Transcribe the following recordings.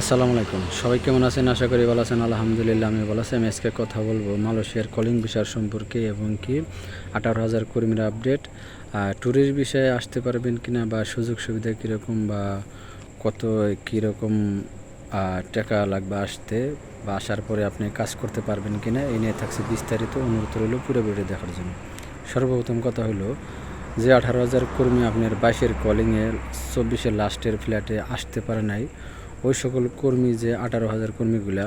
আসসালামু আলাইকুম। সবাই কেমন আছেন? আশা করি ভালো আছেন। আলহামদুলিল্লাহ আমি ভালো আছি। আমি আজকে কথা বলব মালয়েশিয়ার কলিং বিষয় সম্পর্কে এবং কি আঠারো হাজার কর্মীর আপডেট ট্যুরের বিষয়ে আসতে পারবেন কিনা বা সুযোগ সুবিধা কীরকম বা কত কীরকম টাকা লাগবে আসতে বা আসার পরে আপনি কাজ করতে পারবেন কিনা এই নিয়ে থাকছে বিস্তারিত অনুরোধ রইল পুরো দেখার জন্য। সর্বপ্রথম কথা হলো যে আঠারো হাজার কর্মী আপনার বাইশের কলিংয়ে চব্বিশের লাস্টের ফ্ল্যাটে আসতে পারে নাই। ওই সকল কর্মী যে আঠারো হাজার কর্মীগুলা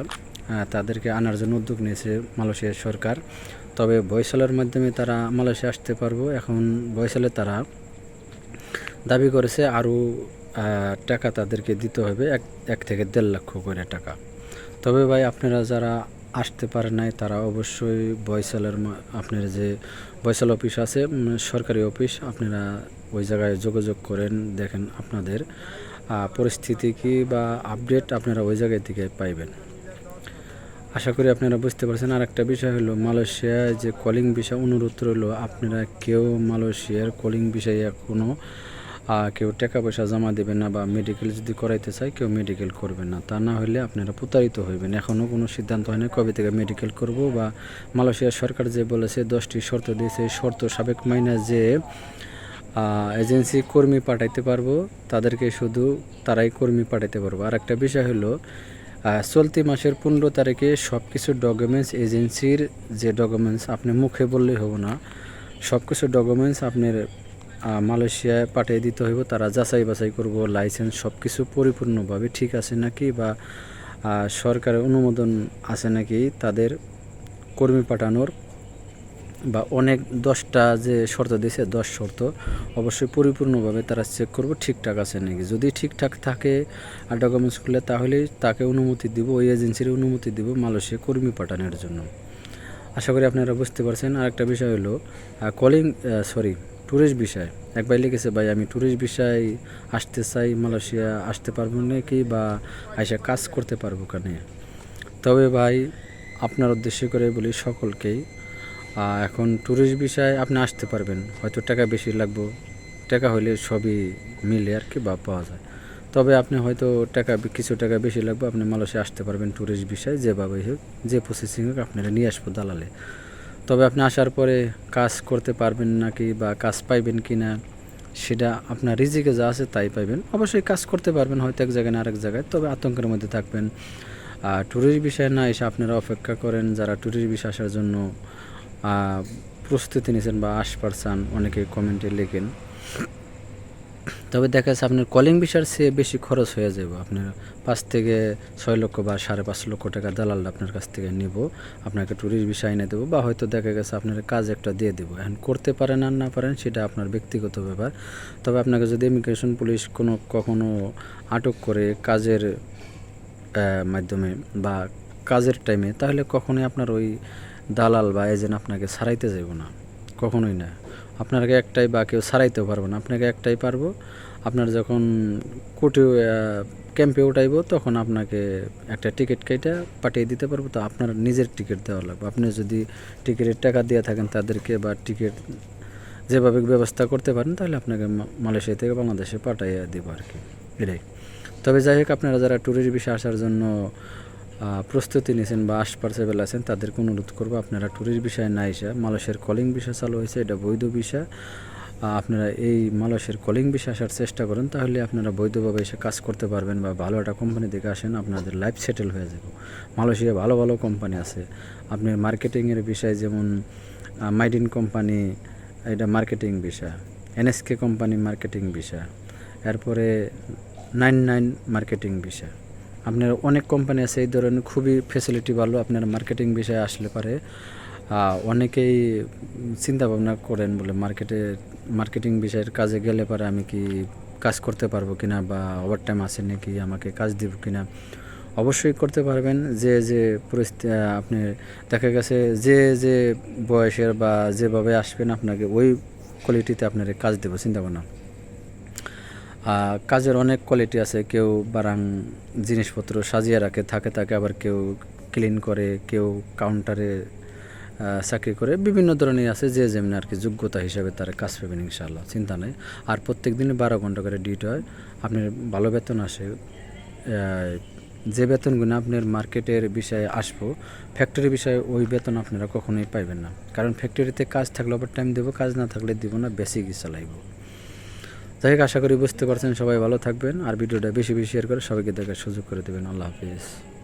তাদেরকে আনার জন্য উদ্যোগ নিয়েছে মালয়েশিয়ার সরকার। তবে বয়সালের মাধ্যমে তারা মালয়েশিয়া আসতে পারব। এখন বয়সালে তারা দাবি করেছে আরও টাকা তাদেরকে দিতে হবে, এক এক থেকে দেড় লক্ষ করে টাকা। তবে ভাই, আপনারা যারা আসতে পারে নাই, তারা অবশ্যই বয়সালের আপনার যে বয়সাল অফিস আছে সরকারি অফিস, আপনারা ওই জায়গায় যোগাযোগ করেন, দেখেন আপনাদের। পরিস্থিতি কি বা আপডেট আপনারা ওই জায়গায় থেকে পাইবেন? আশা করি আপনারা বুঝতে পারছেন। আর একটা বিষয় হলো মালয়েশিয়ায় যে কলিং বিষয় অনুরোধ রইল, আপনারা কেউ মালয়েশিয়ার কলিং বিষয়ে এখনও কেউ টাকা পয়সা জমা দেবেন না বা মেডিকেল যদি করাইতে চায়, কেউ মেডিকেল করবেন না। তা না হলে আপনারা প্রতারিত হইবেন। এখনও কোনো সিদ্ধান্ত হয় না কবে থেকে মেডিকেল করব বা মালয়েশিয়ার সরকার যে বলেছে, দশটি শর্ত দিয়েছে শর্ত সাবেক মাইনা যে এজেন্সি কর্মী পাঠাইতে পারব, তাদেরকে শুধু তারাই কর্মী পাঠাইতে পারব। আর একটা বিষয় হলো চলতি মাসের পনেরো তারিখে সব কিছু ডকুমেন্টস এজেন্সির যে ডকুমেন্টস আপনি মুখে বললেই হব না সব কিছু ডকুমেন্টস আপনার মালয়েশিয়ায় পাঠিয়ে দিতে হইব, তারা যাচাই বাছাই করব লাইসেন্স সব কিছু পরিপূর্ণভাবে ঠিক আছে নাকি বা সরকারের অনুমোদন আছে নাকি, তাদের কর্মী পাঠানোর বা অনেক দশটা যে শর্ত দিয়েছে, দশ শর্ত, অবশ্যই পরিপূর্ণভাবে তারা চেক করব, ঠিকঠাক আছে নাকি। যদি ঠিকঠাক থাকে আর ডকুমেন্টস খুলে তাহলে তাকে অনুমতি দিব, ওই এজেন্সির অনুমতি দিব মালয়েশিয়া কর্মী পাঠানোর জন্য। আশা করি আপনারা বুঝতে পারছেন। আর একটা বিষয় হলো কলিং সরি ট্যুরিস্ট বিষয় এক ভাই লিখেছে, ভাই, আমি ট্যুরিস্ট বিষয় আসতে চাই, মালয়েশিয়া আসতে পারব নাকি বা আইসা কাজ করতে পারব কেন? তবে ভাই, আপনার উদ্দেশ্য করে বলি সকলকেই এখন ট্যুরিস্ট বিষয়ে আপনি আসতে পারবেন। হয়তো টাকা বেশি লাগবে। টাকা হলে সবই মিলে আর কি বা পাওয়া যায়। তবে আপনি হয়তো টাকা, কিছু টাকা বেশি লাগবে, আপনি মালয়েশিয়া আসতে পারবেন ট্যুরিস্ট বিষয়ে যেভাবেই হোক, যে প্রসেসিং হোক, আপনারা নিয়ে আসব দালালে। তবে আপনি আসার পরে কাজ করতে পারবেন নাকি বা কাজ পাইবেন কি না সেটা আপনার রিজিকে যা আছে তাই পাইবেন। অবশ্যই কাজ করতে পারবেন হয়তো এক জায়গায় না আরেক জায়গায়, তবে আতঙ্কের মধ্যে থাকবেন। আর ট্যুরিস্ট বিষয়ে না এসে আপনারা অপেক্ষা করেন, যারা ট্যুরিস্ট বিষয় আসার জন্য প্রস্তুতি নিয়েছেন বা আশ পারছেন অনেকে কমেন্টে লেখেন। তবে দেখা যাচ্ছে আপনার কলিং বিষয়ের চেয়ে বেশি খরচ হয়ে যাব। আপনার পাঁচ থেকে ছয় লক্ষ বা সাড়ে পাঁচ লক্ষ টাকা দালাল আপনার কাছ থেকে নিব। আপনাকে ট্যুরিস্ট বিষয় এনে দেবো বা হয়তো দেখা গেছে আপনার কাজ একটা দিয়ে দেবো। এখন করতে পারেন আর না পারেন সেটা আপনার ব্যক্তিগত ব্যাপার। তবে আপনাকে যদি ইমিগ্রেশন পুলিশ কোনো কখনো আটক করে কাজের মাধ্যমে বা কাজের টাইমে তাহলে কখনোই আপনার ওই দালাল বা এজেন্ট আপনাকে ছাড়াইতে যাইব না, কখনোই না। আপনাকে একটাই বা কেউ ছাড়াইতেও পারব না, আপনাকে একটাই পারব, আপনার যখন কোর্টে ক্যাম্পে উঠাইব তখন আপনাকে একটা টিকিট কেটে পাঠিয়ে দিতে পারব। তো আপনার নিজের টিকিট দেওয়া লাগবে। আপনি যদি টিকিটের টাকা দিয়ে থাকেন তাদেরকে বা টিকিট যেভাবে ব্যবস্থা করতে পারেন, তাহলে আপনাকে মালয়েশিয়া থেকে বাংলাদেশে পাঠিয়ে দিব আর কি এটাই। তবে যাই হোক, আপনারা যারা ট্যুরিস্ট বিষয়ে আসার জন্য প্রস্তুতি নিয়েছেন বা আসপারসেবেল আছেন, তাদেরকে অনুরোধ করব আপনারা ট্যুরিস্ট বিষয়ে না এসে মালয়েশিয়ার কলিং বিষয় চালু হয়েছে, এটা বৈধ বিষয় আপনারা এই মালয়েশিয়ার কলিং বিষয়ে আসার চেষ্টা করেন, তাহলে আপনারা বৈধভাবে এসে কাজ করতে পারবেন বা ভালো একটা কোম্পানি থেকে আসেন, আপনাদের লাইফ সেটেল হয়ে যাবে। মালয়েশিয়া ভালো ভালো কোম্পানি আছে। আপনি মার্কেটিংয়ের বিষয় যেমন মাইডিন কোম্পানি এটা মার্কেটিং বিষয় এনএসকে কোম্পানি মার্কেটিং বিষয় এরপরে নাইন নাইন মার্কেটিং বিষয় আপনার অনেক কোম্পানি আছে, এই ধরনের খুবই ফেসিলিটি ভালো আপনার মার্কেটিং বিষয়ে আসলে পারে। অনেকেই চিন্তা ভাবনা করেন বলে মার্কেটে মার্কেটিং বিষয়ের কাজে গেলে পারে আমি কি কাজ করতে পারব কিনা বা ওভার টাইম আছে নাকি, আমাকে কাজ দিব কিনা। অবশ্যই করতে পারবেন, যে যে পরিস্থিতি আপনি দেখা গেছে যে যে বয়সের বা যেভাবে আসবেন, আপনাকে ওই কোয়ালিটিতে আপনার কাজ দেবো চিন্তা ভাবনা কাজের অনেক কোয়ালিটি আছে। কেউ বারাং জিনিসপত্র সাজিয়ে রাখে, থাকে থাকে আবার কেউ ক্লিন করে, কেউ কাউন্টারে চাকরি করে। বিভিন্ন ধরনের আছে, যে যেমনি আর কি যোগ্যতা হিসাবে তার কাজ পাবেন ইনশাল্লাহ চিন্তা নেই। আর প্রত্যেক দিনে বারো ঘণ্টা করে ডিউটি হয়। আপনার ভালো বেতন আসে। যে বেতনগুলো আপনার মার্কেটের বিষয়ে আসব ফ্যাক্টরি বিষয়ে ওই বেতন আপনারা কখনোই পাইবেন না। কারণ ফ্যাক্টরিতে কাজ থাকলে ওভার টাইম দেবো, কাজ না থাকলে দিব না বেসিক চালাইব। যাই হোক, আশা করি বুঝতে পারছেন। সবাই ভালো থাকবেন। আর ভিডিওটা বেশি বেশি শেয়ার করে সবাইকে দেখার সুযোগ করে দেবেন। আল্লাহ হাফিজ।